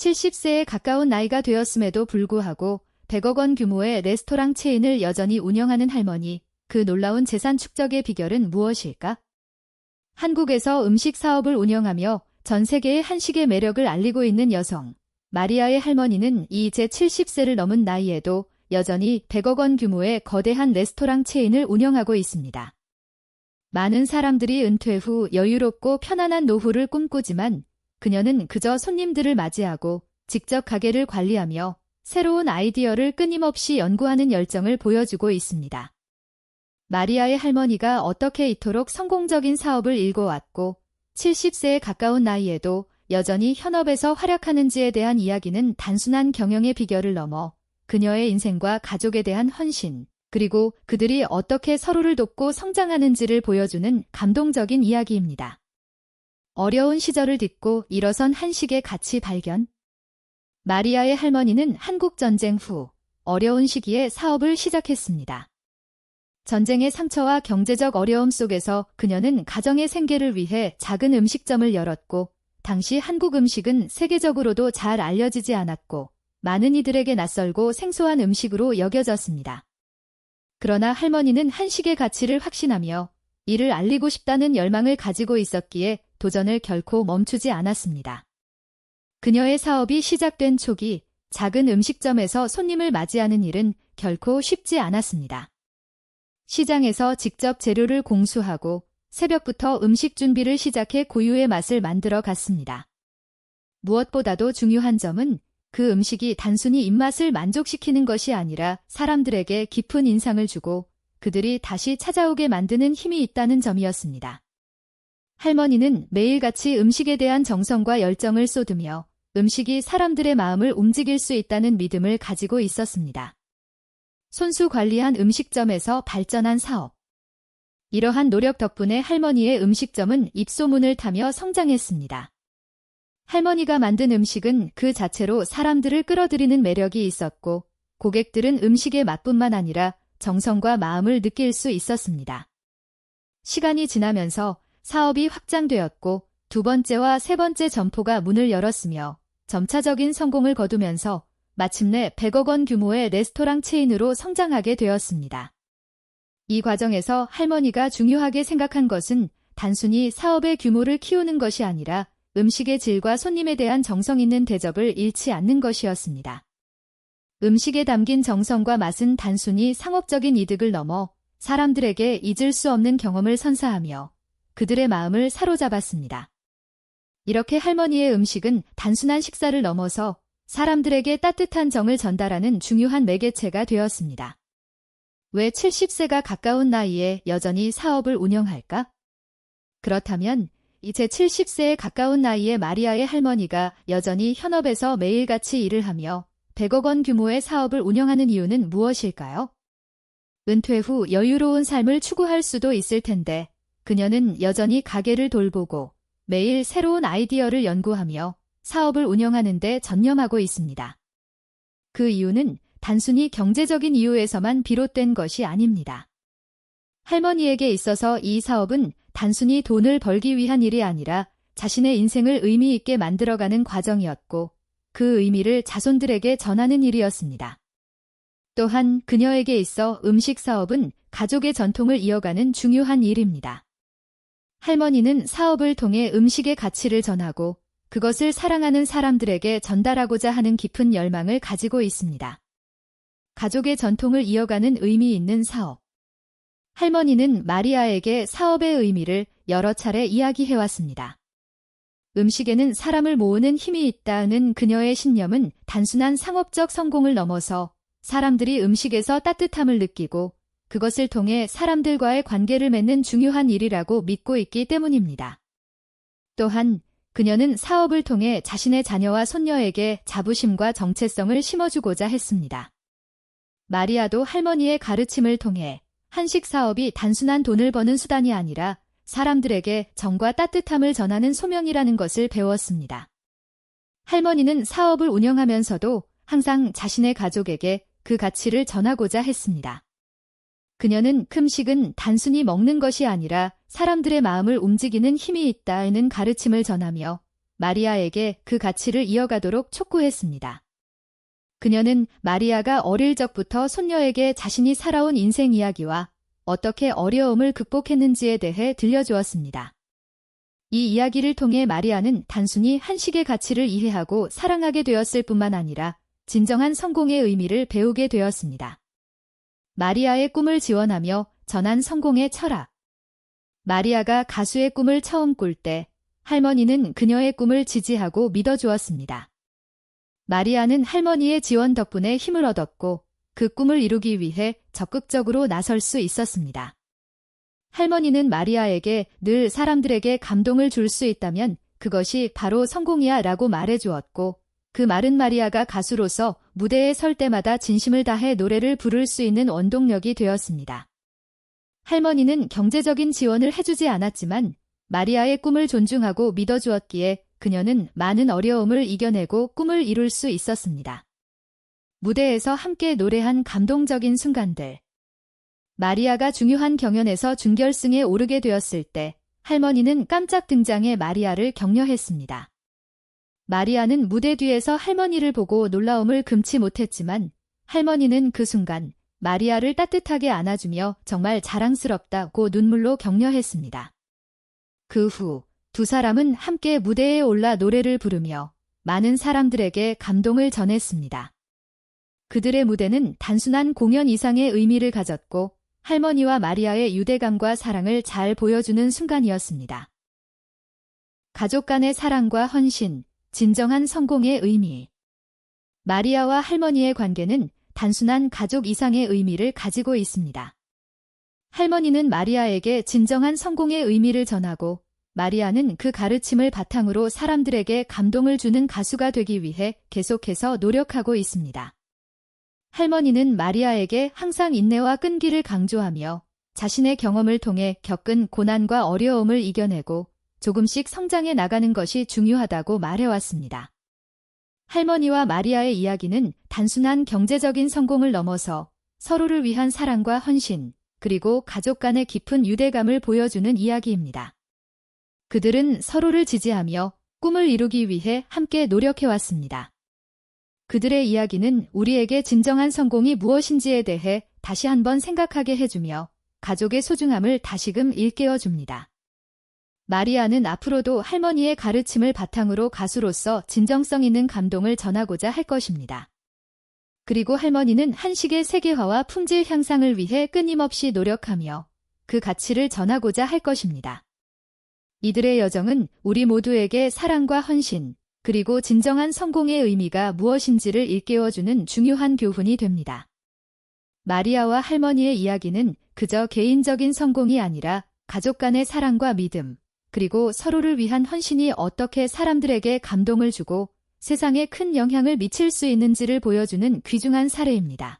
70세에 가까운 나이가 되었음에도 불구하고 100억 원 규모의 레스토랑 체인을 여전히 운영하는 할머니, 그 놀라운 재산 축적의 비결은 무엇일까? 한국에서 음식 사업을 운영하며 전 세계의 한식의 매력을 알리고 있는 여성, 마리아의 할머니는 이제 70세를 넘은 나이에도 여전히 100억 원 규모의 거대한 레스토랑 체인을 운영하고 있습니다. 많은 사람들이 은퇴 후 여유롭고 편안한 노후를 꿈꾸지만 그녀는 그저 손님들을 맞이하고 직접 가게를 관리하며 새로운 아이디어를 끊임없이 연구하는 열정을 보여주고 있습니다. 마리아의 할머니가 어떻게 이토록 성공적인 사업을 일궈왔고 70세에 가까운 나이에도 여전히 현업에서 활약하는지에 대한 이야기는 단순한 경영의 비결을 넘어 그녀의 인생과 가족에 대한 헌신, 그리고 그들이 어떻게 서로를 돕고 성장하는지를 보여주는 감동적인 이야기입니다. 어려운 시절을 딛고 일어선 한식의 가치 발견. 마리아의 할머니는 한국전쟁 후 어려운 시기에 사업을 시작했습니다. 전쟁의 상처와 경제적 어려움 속에서 그녀는 가정의 생계를 위해 작은 음식점을 열었고, 당시 한국 음식은 세계적으로도 잘 알려지지 않았고, 많은 이들에게 낯설고 생소한 음식으로 여겨졌습니다. 그러나 할머니는 한식의 가치를 확신하며 이를 알리고 싶다는 열망을 가지고 있었기에 도전을 결코 멈추지 않았습니다. 그녀의 사업이 시작된 초기 작은 음식점에서 손님을 맞이하는 일은 결코 쉽지 않았습니다. 시장에서 직접 재료를 공수하고 새벽부터 음식 준비를 시작해 고유의 맛을 만들어 갔습니다. 무엇보다도 중요한 점은 그 음식이 단순히 입맛을 만족시키는 것이 아니라 사람들에게 깊은 인상을 주고 그들이 다시 찾아오게 만드는 힘이 있다는 점이었습니다. 할머니는 매일같이 음식에 대한 정성과 열정을 쏟으며 음식이 사람들의 마음을 움직일 수 있다는 믿음을 가지고 있었습니다. 손수 관리한 음식점에서 발전한 사업. 이러한 노력 덕분에 할머니의 음식점은 입소문을 타며 성장했습니다. 할머니가 만든 음식은 그 자체로 사람들을 끌어들이는 매력이 있었고 고객들은 음식의 맛뿐만 아니라 정성과 마음을 느낄 수 있었습니다. 시간이 지나면서 사업이 확장되었고 두 번째와 세 번째 점포가 문을 열었으며 점차적인 성공을 거두면서 마침내 100억 원 규모의 레스토랑 체인으로 성장하게 되었습니다. 이 과정에서 할머니가 중요하게 생각한 것은 단순히 사업의 규모를 키우는 것이 아니라 음식의 질과 손님에 대한 정성 있는 대접을 잃지 않는 것이었습니다. 음식에 담긴 정성과 맛은 단순히 상업적인 이득을 넘어 사람들에게 잊을 수 없는 경험을 선사하며 그들의 마음을 사로잡았습니다. 이렇게 할머니의 음식은 단순한 식사를 넘어서 사람들에게 따뜻한 정을 전달하는 중요한 매개체가 되었습니다. 왜 70세가 가까운 나이에 여전히 사업을 운영할까? 그렇다면 이제 70세에 가까운 나이의 마리아의 할머니가 여전히 현업에서 매일같이 일을 하며 100억 원 규모의 사업을 운영하는 이유는 무엇일까요? 은퇴 후 여유로운 삶을 추구할 수도 있을 텐데 그녀는 여전히 가게를 돌보고 매일 새로운 아이디어를 연구하며 사업을 운영하는 데 전념하고 있습니다. 그 이유는 단순히 경제적인 이유에서만 비롯된 것이 아닙니다. 할머니에게 있어서 이 사업은 단순히 돈을 벌기 위한 일이 아니라 자신의 인생을 의미 있게 만들어가는 과정이었고 그 의미를 자손들에게 전하는 일이었습니다. 또한 그녀에게 있어 음식 사업은 가족의 전통을 이어가는 중요한 일입니다. 할머니는 사업을 통해 음식의 가치를 전하고 그것을 사랑하는 사람들에게 전달하고자 하는 깊은 열망을 가지고 있습니다. 가족의 전통을 이어가는 의미 있는 사업. 할머니는 마리아에게 사업의 의미를 여러 차례 이야기해왔습니다. 음식에는 사람을 모으는 힘이 있다는 그녀의 신념은 단순한 상업적 성공을 넘어서 사람들이 음식에서 따뜻함을 느끼고 그것을 통해 사람들과의 관계를 맺는 중요한 일이라고 믿고 있기 때문입니다. 또한 그녀는 사업을 통해 자신의 자녀와 손녀에게 자부심과 정체성을 심어주고자 했습니다. 마리아도 할머니의 가르침을 통해 한식 사업이 단순한 돈을 버는 수단이 아니라 사람들에게 정과 따뜻함을 전하는 소명이라는 것을 배웠습니다. 할머니는 사업을 운영하면서도 항상 자신의 가족에게 그 가치를 전하고자 했습니다. 그녀는 금식은 단순히 먹는 것이 아니라 사람들의 마음을 움직이는 힘이 있다는 가르침을 전하며 마리아에게 그 가치를 이어가도록 촉구했습니다. 그녀는 마리아가 어릴 적부터 손녀에게 자신이 살아온 인생 이야기와 어떻게 어려움을 극복했는지에 대해 들려주었습니다. 이 이야기를 통해 마리아는 단순히 한식의 가치를 이해하고 사랑하게 되었을 뿐만 아니라 진정한 성공의 의미를 배우게 되었습니다. 마리아의 꿈을 지원하며 전한 성공의 철학. 마리아가 가수의 꿈을 처음 꿀 때 할머니는 그녀의 꿈을 지지하고 믿어주었습니다. 마리아는 할머니의 지원 덕분에 힘을 얻었고 그 꿈을 이루기 위해 적극적으로 나설 수 있었습니다. 할머니는 마리아에게 늘 사람들에게 감동을 줄 수 있다면 그것이 바로 성공이야 라고 말해 주었고 그 말은 마리아가 가수로서 무대에 설 때마다 진심을 다해 노래를 부를 수 있는 원동력이 되었습니다. 할머니는 경제적인 지원을 해주지 않았지만 마리아의 꿈을 존중하고 믿어주었기에 그녀는 많은 어려움을 이겨내고 꿈을 이룰 수 있었습니다. 무대에서 함께 노래한 감동적인 순간들. 마리아가 중요한 경연에서 준결승에 오르게 되었을 때 할머니는 깜짝 등장해 마리아를 격려했습니다. 마리아는 무대 뒤에서 할머니를 보고 놀라움을 금치 못했지만 할머니는 그 순간 마리아를 따뜻하게 안아주며 정말 자랑스럽다고 눈물로 격려했습니다. 그 후 두 사람은 함께 무대에 올라 노래를 부르며 많은 사람들에게 감동을 전했습니다. 그들의 무대는 단순한 공연 이상의 의미를 가졌고 할머니와 마리아의 유대감과 사랑을 잘 보여주는 순간이었습니다. 가족 간의 사랑과 헌신, 진정한 성공의 의미. 마리아와 할머니의 관계는 단순한 가족 이상의 의미를 가지고 있습니다. 할머니는 마리아에게 진정한 성공의 의미를 전하고 마리아는 그 가르침을 바탕으로 사람들에게 감동을 주는 가수가 되기 위해 계속해서 노력하고 있습니다. 할머니는 마리아에게 항상 인내와 끈기를 강조하며 자신의 경험을 통해 겪은 고난과 어려움을 이겨내고 조금씩 성장해 나가는 것이 중요하다고 말해왔습니다. 할머니와 마리아의 이야기는 단순한 경제적인 성공을 넘어서 서로를 위한 사랑과 헌신, 그리고 가족 간의 깊은 유대감을 보여주는 이야기입니다. 그들은 서로를 지지하며 꿈을 이루기 위해 함께 노력해왔습니다. 그들의 이야기는 우리에게 진정한 성공이 무엇인지에 대해 다시 한번 생각하게 해주며 가족의 소중함을 다시금 일깨워 줍니다. 마리아는 앞으로도 할머니의 가르침을 바탕으로 가수로서 진정성 있는 감동을 전하고자 할 것입니다. 그리고 할머니는 한식의 세계화와 품질 향상을 위해 끊임없이 노력하며 그 가치를 전하고자 할 것입니다. 이들의 여정은 우리 모두에게 사랑과 헌신, 그리고 진정한 성공의 의미가 무엇인지를 일깨워주는 중요한 교훈이 됩니다. 마리아와 할머니의 이야기는 그저 개인적인 성공이 아니라 가족 간의 사랑과 믿음, 그리고 서로를 위한 헌신이 어떻게 사람들에게 감동을 주고 세상에 큰 영향을 미칠 수 있는지를 보여주는 귀중한 사례입니다.